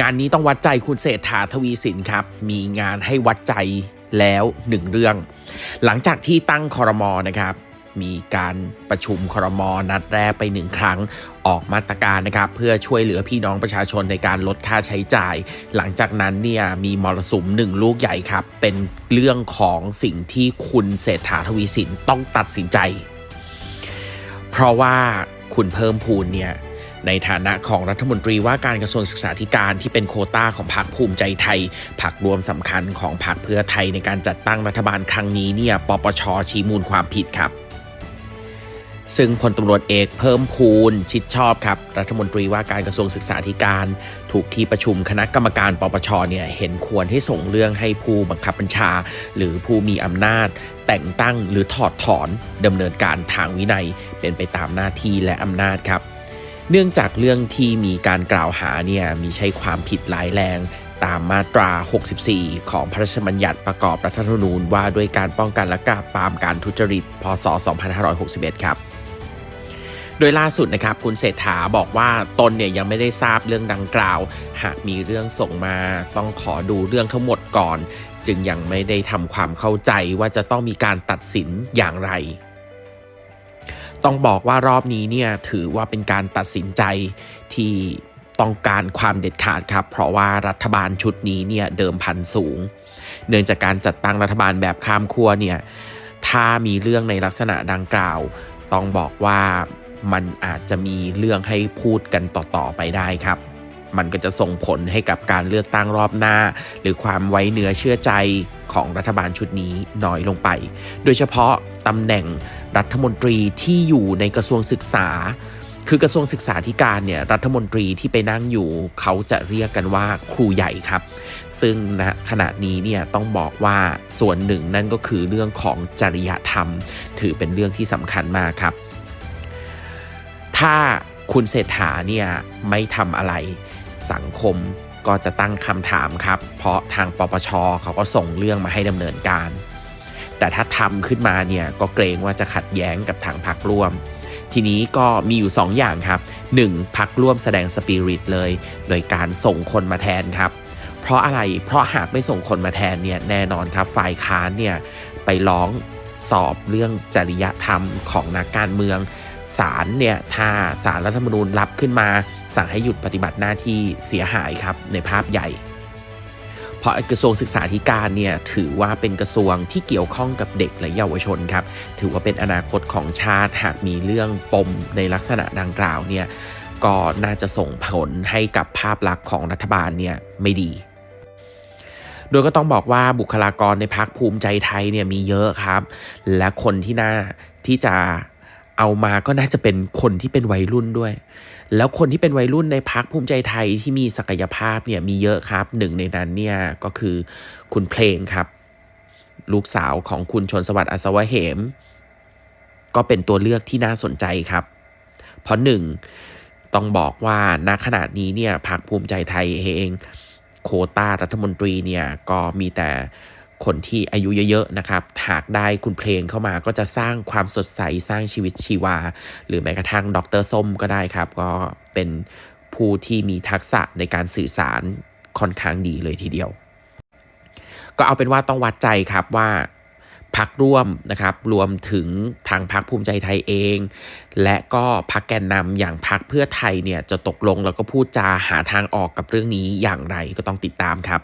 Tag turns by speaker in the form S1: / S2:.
S1: งานนี้ต้องวัดใจคุณเศรษฐาทวีสินครับ มีงานให้วัดใจแล้วหนึ่งเรื่อง หลังจากที่ตั้งคอรมอนะครับ มีการประชุมคอรมอนัดแรกไปหนึ่งครั้งออกมาตรการนะครับ เพื่อช่วยเหลือพี่น้องประชาชนในการลดค่าใช้จ่าย หลังจากนั้นเนี่ยมีมรสุมหนึ่งลูกใหญ่ครับ เป็นเรื่องของสิ่งที่คุณเศรษฐาทวีสินต้องตัดสินใจ เพราะว่าคุณเพิ่มพูนเนี่ย ในฐานะของรัฐมนตรีว่าการกระทรวงศึกษาธิการที่เป็นโคต้าของพรรคภูมิใจไทยพรรครวมสำคัญของพรรคเพื่อไทยในการจัดตั้งรัฐบาลครั้งนี้เนี่ยปปชชี้มูลความผิดครับซึ่งพลตำรวจเอกเพิ่มพูนชิดชอบครับ รัฐมนตรีว่าการกระทรวงศึกษาธิการ ถูกที่ประชุมคณะกรรมการปปชเนี่ยเห็นควรให้ส่งเรื่องให้ผู้บังคับบัญชา หรือผู้มีอำนาจ แต่งตั้งหรือถอดถอนดำเนินการทางวินัยเป็นไปตามหน้าที่และอำนาจครับ เนื่องจากเรื่องที่มีการกล่าวหาเนี่ยมีใช้ความผิดหลายแรง ตามมาตรา 64 ของพระราชบัญญัติประกอบรัฐธรรมนูญว่าด้วยการป้องกันและปราบปรามการทุจริต พศ 2561 ครับ โดยล่าสุดนะครับคุณเศรษฐาบอกว่าตนเนี่ยยังไม่ได้ทราบเรื่องดังกล่าว หากมีเรื่องส่งมาต้องขอดูเรื่องทั้งหมดก่อน จึงยังไม่ได้ทำความเข้าใจว่าจะต้องมีการตัดสินอย่างไร ต้องบอกว่ารอบนี้เนี่ยถือว่าเป็นการตัดสินใจที่ต้องการความเด็ดขาดครับ เพราะว่ารัฐบาลชุดนี้เนี่ยเดิมพันสูง เนื่องจากการจัดตั้งรัฐบาลแบบข้ามขั้วเนี่ยถ้ามีเรื่องในลักษณะดังกล่าว ต้องบอกว่ามันอาจจะมีเรื่องให้พูดกันต่อ ๆ ไปได้ครับ มันก็จะส่งผลให้กับการเลือกตั้งรอบหน้า หรือความไว้เนื้อเชื่อใจของรัฐบาลชุดนี้น้อยลงไป โดยเฉพาะตำแหน่งรัฐมนตรีที่อยู่ในกระทรวงศึกษา คือกระทรวงศึกษาธิการเนี่ยรัฐมนตรีที่ไปนั่งอยู่เขาจะเรียกกันว่าครูใหญ่ครับ ซึ่งณขณะนี้เนี่ยต้องบอกว่าส่วนหนึ่งนั่นก็คือเรื่องของจริยธรรม ถือเป็นเรื่องที่สำคัญมากครับ ถ้าคุณเศรษฐาเนี่ยไม่ทำอะไร สังคมก็จะตั้งคำถามครับ เพราะทางปปชเขาก็ส่งเรื่องมาให้ดำเนินการ แต่ถ้าทำขึ้นมาเนี่ยก็เกรงว่าจะขัดแย้งกับทางพรรคร่วม ทีนี้ก็มีอยู่ 2 อย่างครับ 1. พักร่วมแสดงสปิริตเลย โดยการส่งคนมาแทนครับ เพราะอะไรเพราะหากไม่ส่งคนมาแทนเนี่ยแน่นอนครับฝ่ายค้านเนี่ยไปร้องสอบเรื่องจริยธรรมของนักการเมือง ศาลเนี่ยถ้าศาลรัฐธรรมนูญรับขึ้นมา สั่งให้หยุดปฏิบัติหน้าที่เสียหายครับในภาพใหญ่ เพราะกระทรวงศึกษาธิการเนี่ยถือว่าเป็นกระทรวงที่เกี่ยวข้องกับเด็กและเยาวชนครับ ถือว่าเป็นอนาคตของชาติหากมีเรื่องปมในลักษณะดังกล่าวเนี่ยก็น่าจะส่งผลให้กับภาพลักษณ์ของรัฐบาลเนี่ยไม่ดีโดยก็ต้องบอกว่าบุคลากรในพักภูมิใจไทยเนี่ยมีเยอะครับ และคนที่น่าที่จะ เอามาก็น่าจะเป็นคนที่เป็นวัยรุ่นด้วย แล้วคนที่เป็นวัยรุ่นในพักภูมิใจไทยที่มีศักยภาพเนี่ยมีเยอะครับหนึ่งในนั้นเนี่ยก็คือคุณเพลงครับ ลูกสาวของคุณชนสวัสดิ์อัศวะเหม ก็เป็นตัวเลือกที่น่าสนใจครับ เพราะหนึ่งต้องบอกว่าณขณะนี้เนี่ยพรรคภูมิใจไทยเอง โคต้ารัฐมนตรีเนี่ยก็มีแต่ คนที่อายุเยอะๆนะครับหากได้คุณเพลงเข้ามาก็จะสร้างความสดใสสร้างชีวิตชีวา หรือแม้กระทั่งดรส้มก็ได้ครับ ก็เป็นผู้ที่มีทักษะในการสื่อสารค่อนข้างดีเลยทีเดียว ก็เอาเป็นว่าต้องวัดใจครับว่าพักร่วมนะครับรวมถึงทางพักภูมิใจไทยเอง และก็พักแกนนำอย่างพักเพื่อไทยเนี่ยจะตกลงแล้วก็พูดจาหาทางออกกับเรื่องนี้อย่างไรก็ต้องติดตามครับ